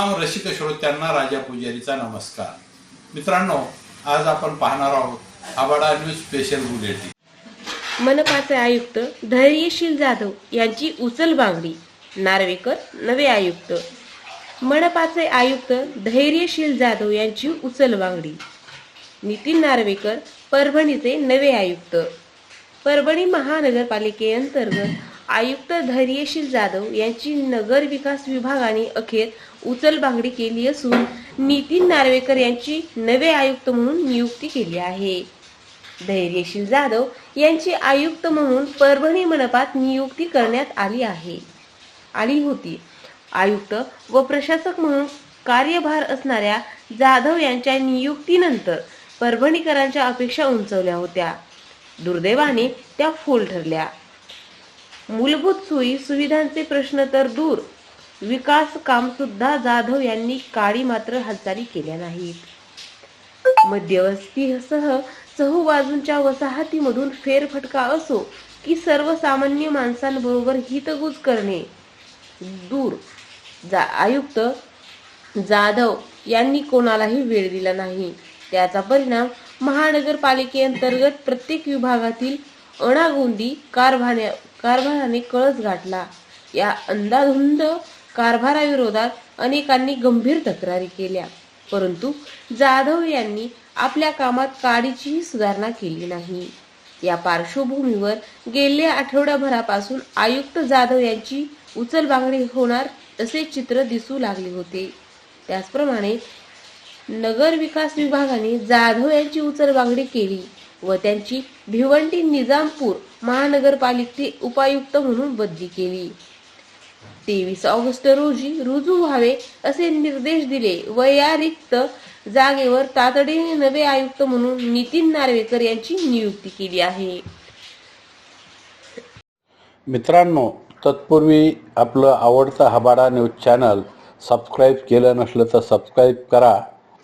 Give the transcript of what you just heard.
रसिक श्रोत्यांना राजा पुजारीचा नमस्कार. मित्रांनो आज आपण पाहणार आहोत आबाडा न्यूज स्पेशल बुलेटिन. मनपाचे आयुक्त धैर्यशील जाधव यांची उचल मागणी नार्वेकर नवे आयुक्त. मनपाचे आयुक्त धैर्यशील जाधव यांची उचल मागणी नितीन नार्वेकर परभणीचे नवे आयुक्त. परभणी महानगरपालिकेअंतर्गत आयुक्त धैर्यशील जाधव यांची नगर विकास विभागाने अखेर उचलबांगडी केली असून नितीन नार्वेकर यांची नवे आयुक्त म्हणून नियुक्ती केली आहे. धैर्यशील जाधव यांची आयुक्त म्हणून परभणी मनपात नियुक्ती करण्यात आली आहे. आली होती. आयुक्त व प्रशासक म्हणून कार्यभार असणाऱ्या जाधव यांच्या नियुक्तीनंतर परभणीकरांच्या अपेक्षा उंचवल्या होत्या. दुर्दैवाने त्या फोल ठरल्या. मूलभूत सोयी सुविधांचे प्रश्न तर दूर. विकास काम सुद्धा जाधव यांनी काळी मात्र हालचाली केल्या नाहीत. मध्यवस्तीसह चहूबाजूंच्या वसाहतीमधून फेरफटका असो की सर्वसामान्य माणसांबरोबर हितगुज करणे. दूर. जा आयुक्त जाधव यांनी कोणालाही वेळ दिला नाही. त्याचा परिणाम महानगरपालिकेअंतर्गत प्रत्येक विभागातील अणागोंदी कारभाने कारभाराने कळस गाठला. या अंदाधुंद कारभाराविरोधात अनेकांनी गंभीर तक्रारी केल्या. परंतु जाधव यांनी आपल्या कामात काडीचीही सुधारणा केली नाही. या पार्श्वभूमीवर गेल्या आठवड्याभरापासून आयुक्त जाधव यांची उचलबांगडी होणार असे चित्र दिसू लागले होते. त्याचप्रमाणे नगर विकास विभागाने जाधव यांची उचलबांगडी केली व त्यांची भिवंडी निजामपूर महानगरपालिके उपायुक्त म्हणून बदली केली. तेवीस ऑगस्ट रोजी रुजू व्हावे असे निर्देश दिले व या रिक्त जागेवर तातडीने नवे आयुक्त म्हणून नितीन नार्वेकर यांची नियुक्ती केली आहे. मित्रांनो तत्पूर्वी आपलं आवडतं हबाडा न्यूज चॅनल सबस्क्राईब केलं नसलं तर सबस्क्राईब करा.